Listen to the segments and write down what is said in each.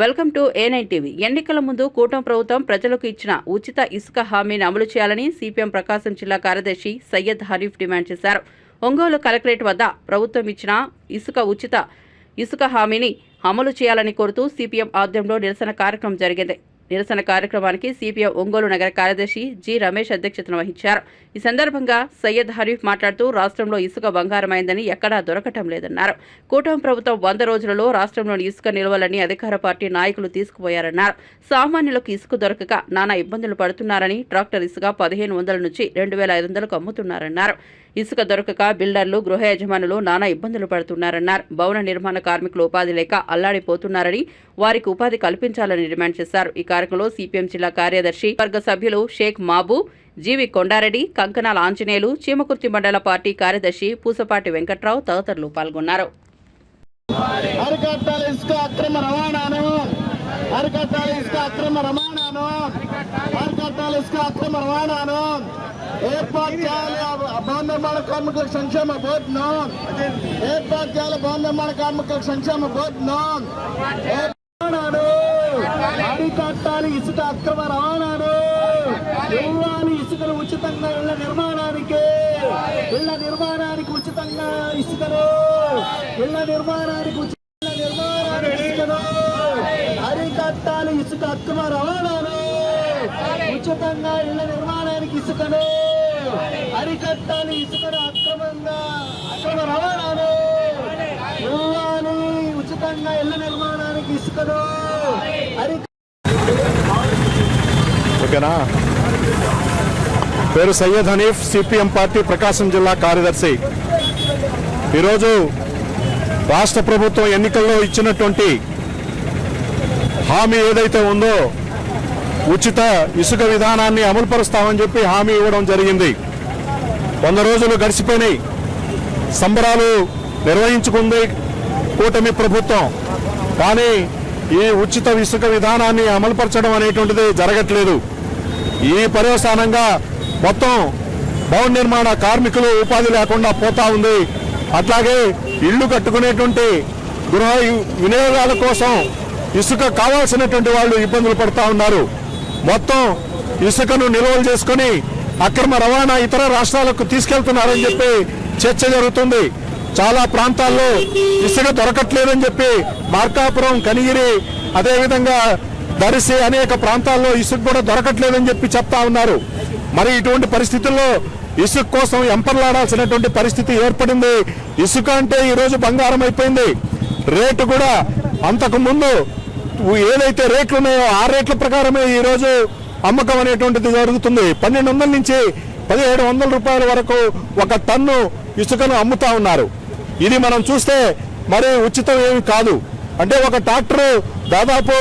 Welcome to A nine TV ఎన్నికల ముందు కూటమి ప్రభుత్వం ప్రజలకు ఇచ్చిన ఉచిత ఇసుక హామీని అమలు చేయాలని సిపిఎం ప్రకాశం జిల్లా కార్యదర్శి సయ్యద్ హరీఫ్ డిమాండ్ చేశారు. ఒంగోలు కలెక్టరేట్ వద్ద ప్రభుత్వం ఇచ్చిన ఇసుక ఉచిత ఇసుక హామీని అమలు చేయాలని కోరుతూ సిపిఎం ఆధ్వర్యంలో నిరసన కార్యక్రమం జరిగింది. నిరసన కార్యక్రమానికి సిపిఐ ఒంగోలు నగర కార్యదర్శి జి రమేష్ అధ్యక్షతన వహించారు. ఈ సందర్భంగా సయ్యద్ హరీఫ్ మాట్లాడుతూ రాష్ట్రంలో ఇసుక బంగారమైందని ఎక్కడా దొరకటం లేదన్నారు. కూటమి ప్రభుత్వం వంద రోజులలో రాష్ట్రంలోని ఇసుక నిల్వలని అధికార పార్టీ నాయకులు తీసుకుపోయారన్నారు. సామాన్యులకు ఇసుక దొరకక నానా ఇబ్బందులు పడుతున్నారని ట్రాక్టర్ ఇసుక పదిహేను వందల నుంచి రెండు వేల ఐదు వందలకు అమ్ముతున్నారన్నారు. ఇసుక దొరకక బిల్డర్లు గృహ యజమానులు నానా ఇబ్బందులు పడుతున్నారన్నారు. భవన నిర్మాణ కార్మికులు ఉపాధి లేక అల్లాడిపోతున్నారని వారికి ఉపాధి కల్పించాలని డిమాండ్ చేశారు. ఈ కార్యక్రమంలో సిపిఎం జిల్లా కార్యదర్శి వర్గ సభ్యులు షేక్ మాబు జీవి కొండారెడ్డి కంకణాల ఆంజనేయులు చీమకుర్తి మండల పార్టీ కార్యదర్శి పూసపాటి వెంకట్రావు తదితరులు పాల్గొన్నారు. అరికట్టాలి ఇసుక అక్రమ రవాణాను అరికట్టాలి ఇసుక అక్రమ రవాణాను అరికట్టాలి ఇసుక అక్రమ రవాణాను ఏర్పాటు చేయాలి భవన నిర్మాణ కార్మికుల సంక్షేమ బోర్డును ఏర్పాటు చేయాలి భవన నిర్మాణ కార్మికుల సంక్షేమ బోర్డు నాన్. రవాణాను అరికట్టాలి ఇసుక అక్రమ రవాణాను ఇవ్వాలి ఇసుకలు ఉచితంగా ఇళ్ళ నిర్మాణానికి. ఇళ్ళ నిర్మాణానికి ఉచితంగా ఇసుకలు. ఇళ్ళ నిర్మాణానికి ఉచిత ఇళ్ళ నిర్మాణానికి ఇసుకను అరికట్టాలి ఇసుక అక్రమ రవాణాను ఉచితంగా ఇళ్ళ నిర్మాణానికి ఇసుకను అరికట్టాలి ఇసుకను అక్రమంగా. అక్రమ రవాణాను. ఇవ్వాలి ఉచితంగా ఇళ్ళ నిర్మాణానికి ఇసుకను అరి ఓకేనా? పేరు సయ్యద్ హనీఫ్ సిపిఎం పార్టీ ప్రకాశం జిల్లా కార్యదర్శి. ఈరోజు రాష్ట్ర ప్రభుత్వం ఎన్నికల్లో ఇచ్చినటువంటి హామీ ఏదైతే ఉందో ఉచిత ఇసుక విధానాన్ని అమలుపరుస్తామని చెప్పి హామీ ఇవ్వడం జరిగింది. వంద రోజులు గడిచిపోయినాయి. సంబరాలు నిర్వహించుకుంది కూటమి ప్రభుత్వం. కానీ ఈ ఉచిత ఇసుక విధానాన్ని అమలుపరచడం అనేటువంటిది జరగట్లేదు. ఈ పర్యవసానంగా మొత్తం భవన నిర్మాణ కార్మికులు ఉపాధి లేకుండా పోతా ఉంది. అట్లాగే ఇళ్ళు కట్టుకునేటువంటి గృహ వినియోగాల కోసం ఇసుక కావాల్సినటువంటి వాళ్ళు ఇబ్బందులు పడుతూ ఉన్నారు. మొత్తం ఇసుకను నిల్వలు చేసుకొని అక్రమ రవాణా ఇతర రాష్ట్రాలకు తీసుకెళ్తున్నారని చెప్పి చర్చ జరుగుతుంది. చాలా ప్రాంతాల్లో ఇసుక దొరకట్లేదని చెప్పి మార్కాపురం కనిగిరి అదేవిధంగా దరిసి అనేక ప్రాంతాల్లో ఇసుక కూడా దొరకట్లేదని చెప్పి చెప్తా ఉన్నారు. మరి ఇటువంటి పరిస్థితుల్లో ఇసుక కోసం ఎంపర్లాడాల్సినటువంటి పరిస్థితి ఏర్పడింది. ఇసుక అంటే ఈరోజు బంగారం అయిపోయింది. రేటు కూడా అంతకుముందు ఏదైతే రేట్లు ఉన్నాయో ఆ రేట్ల ప్రకారమే ఈరోజు అమ్మకం అనేటువంటిది జరుగుతుంది. పన్నెండు వందల నుంచి పదిహేడు వందల రూపాయల వరకు ఒక టన్ను ఇసుకను అమ్ముతా ఉన్నారు. ఇది మనం చూస్తే మరి ఉచితం ఏమి కాదు. అంటే ఒక ట్రాక్టర్ దాదాపు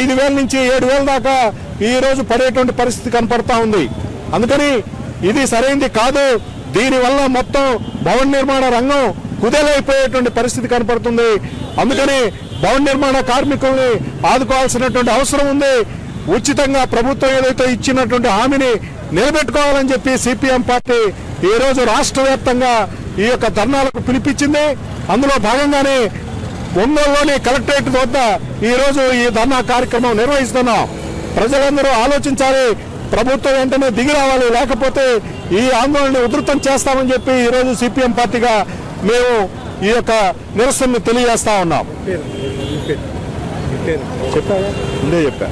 ఐదు వేల నుంచి ఏడు వేల దాకా ఈ రోజు పడేటువంటి పరిస్థితి కనపడతా ఉంది. అందుకని ఇది సరైనది కాదు. దీనివల్ల మొత్తం భవన నిర్మాణ రంగం కుదేలైపోయేటువంటి పరిస్థితి కనపడుతుంది. అందుకని భవన నిర్మాణ కార్మికుల్ని ఆదుకోవాల్సినటువంటి అవసరం ఉంది. ఉచితంగా ప్రభుత్వం ఏదైతే ఇచ్చినటువంటి హామీని నిలబెట్టుకోవాలని చెప్పి సిపిఎం పార్టీ ఈరోజు రాష్ట్ర వ్యాప్తంగా ఈ యొక్క ధర్నాలకు పిలిపించింది. అందులో భాగంగానే ఒంగోలులోని కలెక్టరేట్ వద్ద ఈరోజు ఈ ధర్నా కార్యక్రమం నిర్వహిస్తున్నాం. ప్రజలందరూ ఆలోచించాలి. ప్రభుత్వం వెంటనే దిగి రావాలి. లేకపోతే ఈ ఆందోళన ఉధృతం చేస్తామని చెప్పి ఈ రోజు సిపిఎం పార్టీగా మేము ఈ యొక్క నిరసనని తెలియజేస్తా ఉన్నాం. చెప్పారా చెప్పా.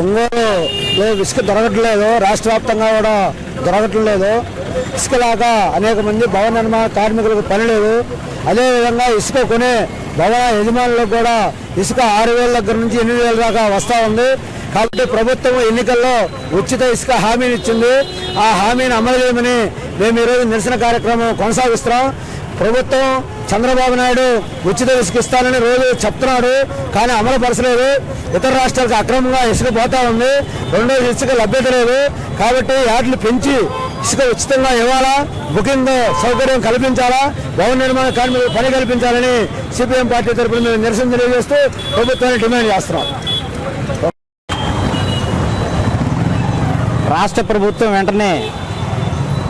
ఒంగోలులో ఇసుక దొరకట్లేదు. రాష్ట్ర వ్యాప్తంగా కూడా దొరకట్లేదు. ఇసుక లాగా అనేక మంది భవన నిర్మాణ కార్మికులకు పని లేదు. అదేవిధంగా ఇసుక కొనే భవన యజమానులకు కూడా ఇసుక ఆరు వేల దగ్గర నుంచి ఎనిమిది వేల దాకా వస్తూ ఉంది. కాబట్టి ప్రభుత్వం ఎన్నికల్లో ఉచిత ఇసుక హామీని ఇచ్చింది. ఆ హామీని అమలు చేయమని మేము ఈరోజు నిరసన కార్యక్రమం కొనసాగిస్తున్నాం. ప్రభుత్వం చంద్రబాబు నాయుడు ఉచిత ఇసుక ఇస్తానని రోజు చెప్తున్నాడు కానీ అమలు పరచలేదు. ఇతర రాష్ట్రాలకు అక్రమంగా ఇసుక పోతా ఉంది. రెండో ఇసుక లభ్యత లేదు. కాబట్టి యాడ్లు పెంచి ఇసుక ఉచితంగా ఇవ్వాలా? బుకింగ్ సౌకర్యం కల్పించాలా? భవన నిర్మాణ కార్మికులు పని కల్పించాలని సిపిఎం పార్టీ తరఫున మేము నిరసన తెలియజేస్తూ ప్రభుత్వాన్ని డిమాండ్ చేస్తున్నాం. రాష్ట్ర ప్రభుత్వం వెంటనే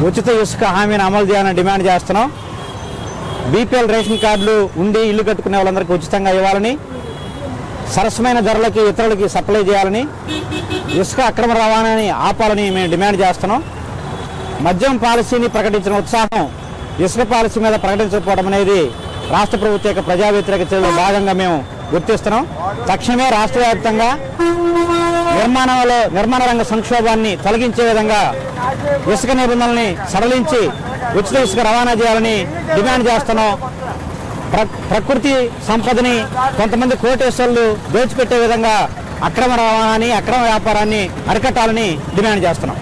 ఉచిత ఇసుక హామీని అమలు చేయాలని డిమాండ్ చేస్తున్నాం. బీపీఎల్ రేషన్ కార్డులు ఉండి ఇల్లు కట్టుకునే వాళ్ళందరికీ ఉచితంగా ఇవ్వాలని సరసమైన ధరలకి ఇతరులకి సప్లై చేయాలని ఇసుక అక్రమ రవాణాని ఆపాలని మేము డిమాండ్ చేస్తున్నాం. మద్యం పాలసీని ప్రకటించిన ఉత్సాహం ఇసుక పాలసీ మీద ప్రకటించకపోవడం అనేది రాష్ట్ర ప్రభుత్వ యొక్క ప్రజా వ్యతిరేక చర్యలో భాగంగా మేము గుర్తిస్తున్నాం. తక్షణమే రాష్ట్ర వ్యాప్తంగా నిర్మాణంలో నిర్మాణ రంగ సంక్షోభాన్ని తొలగించే విధంగా ఇసుక నిబంధనల్ని సడలించి ఉచిత ఇసుక రవాణా చేయాలని డిమాండ్ చేస్తున్నాం. ప్ర ప్రకృతి సంపదని కొంతమంది కోటేశ్వర్లు దోచిపెట్టే విధంగా అక్రమ రవాణాని అక్రమ వ్యాపారాన్ని అరికట్టాలని డిమాండ్ చేస్తున్నాం.